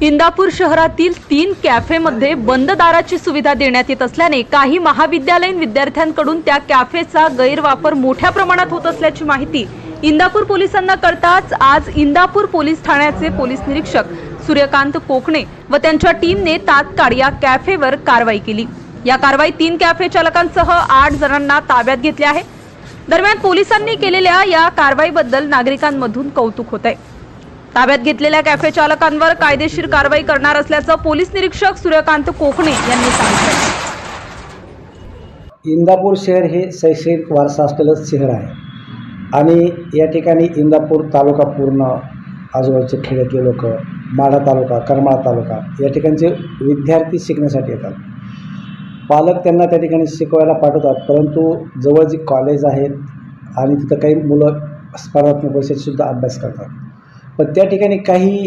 इंदापूर शहरातील तीन कॅफेमध्ये बंद दाराची सुविधा देण्यात येत असल्याने काही महाविद्यालयीन विद्यार्थ्यांकडून त्या कॅफेचा गैरवापर मोठ्या प्रमाणात होत असल्याची माहिती इंदापूर पोलिसांना कळताच आज इंदापूर पोलीस ठाण्याचे पोलीस निरीक्षक सूर्यकांत कोकणे व त्यांच्या टीमने तात्काळ या कॅफेवर कारवाई केली. या कारवाईत तीन कॅफे चालकांसह आठ जणांना ताब्यात घेतले आहे. दरम्यान पोलिसांनी केलेल्या या कारवाईबद्दल नागरिकांमधून कौतुक होत आहे ताब्यात घेतलेल्या कॅफे चालकांवर कायदेशीर कारवाई करणार असल्याचं पोलीस निरीक्षक सूर्यकांत कोकणे यांनी सांगितलं. इंदापूर शहर हे शैक्षणिक वारसा असलेलं शहर आहे. आणि या ठिकाणी इंदापूर तालुका पूर्ण आजूबाजूचे खेड्यातले लोक माढा तालुका करमाळा तालुका या ठिकाणचे विद्यार्थी शिकण्यासाठी येतात. पालक त्यांना त्या ठिकाणी शिकवायला पाठवतात परंतु जवळ जी कॉलेज आहेत आणि तिथं काही मुलं स्पर्धात्मक परीक्षेतसुद्धा अभ्यास करतात. पण त्या ठिकाणी काही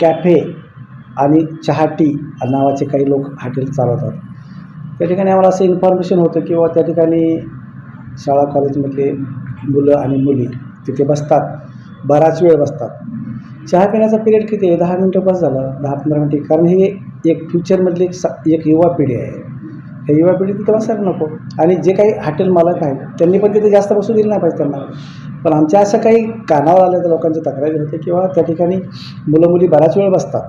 कॅफे आणि चहाटी नावाचे काही लोक हॉटेल चालवतात. त्या ठिकाणी आम्हाला असं इन्फॉर्मेशन होतं किंवा त्या ठिकाणी शाळा कॉलेजमधले मुलं आणि मुली तिथे बसतात. बराच वेळ बसतात. चहा पिण्याचा पिरियड किती आहे? दहा मिनटं बस झालं. दहा पंधरा मिनटे. कारण हे एक फ्युचरमधली एक सा एक युवा पिढी आहे. हे युवा पिढी तिथं बसायला नको. आणि जे काही हॉटेल मालक आहेत त्यांनी पण तिथे जास्त बसू दिलं नाही पाहिजे त्यांना. पण आमच्या असं काही कानावर आल्या लोकांच्या तक्रारी होते किंवा त्या ठिकाणी मुलं मुली बराच वेळ बसतात.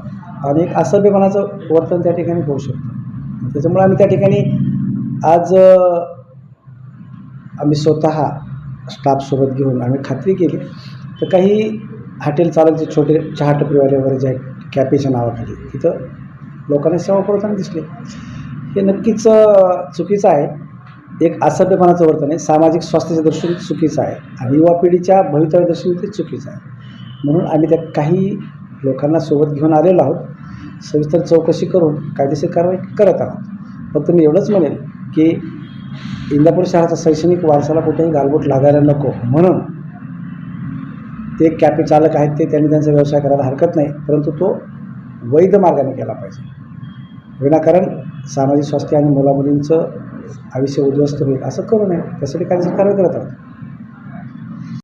आणि एक असभ्यपणाचं वर्तन त्या ठिकाणी होऊ शकतं. त्याच्यामुळे आम्ही त्या ठिकाणी आज आम्ही स्वतः स्टाफसोबत घेऊन आम्ही खात्री केली. तर काही हॉटेल चालक जे छोटे चहा टपरीवाले वगैरे जे आहेत कॅफेच्या नावाखाली तिथं लोकांना सेवा पुरवताना दिसले. हे नक्कीच चुकीचं आहे. एक असभ्यपणाचं वर्तन आहे. सामाजिक स्वास्थ्याचं दर्शन चुकीचं आहे. आणि युवा पिढीच्या भवितव्या दर्शन ते चुकीचं आहे. म्हणून आम्ही त्या काही लोकांना सोबत घेऊन आलेलो आहोत. सविस्तर चौकशी करून कायदेशीर कारवाई करत आहोत. फक्त मी एवढंच म्हणेन की इंदापूर शहराचा शैक्षणिक वारसाला कुठेही गालबोट लागायला नको. म्हणून ते कॅपे चालक आहेत ते त्यांनी त्यांचा व्यवसाय करायला हरकत नाही परंतु तो वैध मार्गाने केला पाहिजे. विनाकारण सामाजिक स्वास्थ्य आणि मुलामुलींचं आयुष्य उद्ध्वस्त होईल. असं करू नये. त्यासाठी कायदेशीर कारवाई करत आहोत